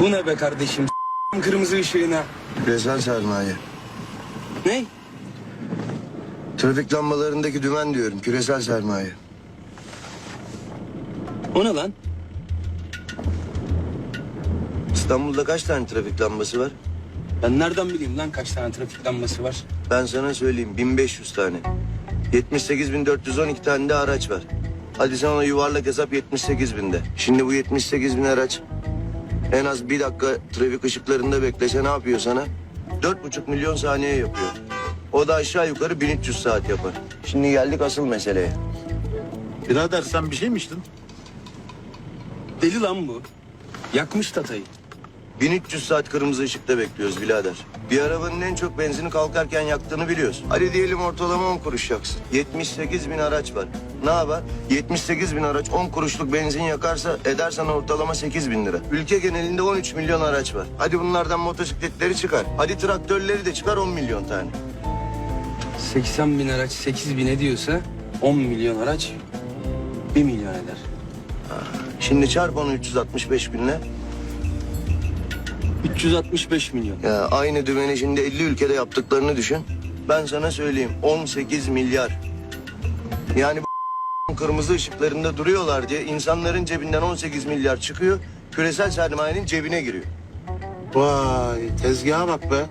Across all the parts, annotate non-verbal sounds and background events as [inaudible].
Bu ne be kardeşim? Kırmızı ışığına. Küresel sermaye. Ne? Trafik lambalarındaki dümen diyorum. Küresel sermaye. O ne lan? İstanbul'da kaç tane trafik lambası var? Ben nereden bileyim lan kaç tane trafik lambası var? Ben sana söyleyeyim 1500 tane. 78.412 tane de araç var. Hadi sen ona yuvarlak hesap 78 binde. Şimdi bu 78 bin araç en az bir dakika trafik ışıklarında beklese ne yapıyor sana? 4,5 milyon saniye yapıyor. O da aşağı yukarı 1300 saat yapar. Şimdi geldik asıl meseleye. Birader sen bir şey mi içtin? Deli lan bu. Yakmış tatayı. 1300 saat kırmızı ışıkta bekliyoruz birader. Bir arabanın en çok benzini kalkarken yaktığını biliyorsun. Hadi diyelim ortalama 10 kuruş yaksın. 78 bin araç var. Ne yapar? 78 bin araç 10 kuruşluk benzin yakarsa edersen ortalama 8 bin lira. Ülke genelinde 13 milyon araç var. Hadi bunlardan motosikletleri çıkar. Hadi traktörleri de çıkar 10 milyon tane. 80 bin araç 8 bin ediyorsa 10 milyon araç 1 milyon eder. Şimdi çarp onu 365 binle. 365 milyon. Ya aynı dümeni şimdi 50 ülkede yaptıklarını düşün. Ben sana söyleyeyim 18 milyar. Yani bu [laughs] kırmızı ışıklarında duruyorlar diye insanların cebinden 18 milyar çıkıyor. Küresel sermayenin cebine giriyor. Vay tezgaha bak be.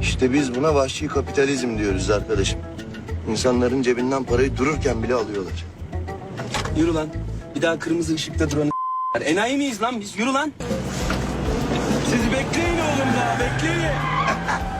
İşte biz buna vahşi kapitalizm diyoruz arkadaşım. İnsanların cebinden parayı dururken bile alıyorlar. Yürü lan. Bir daha kırmızı ışıkta duranı [laughs] Enayi miyiz lan biz? Yürü lan. Siz bekleyin oğlum ya bekleyin. [laughs]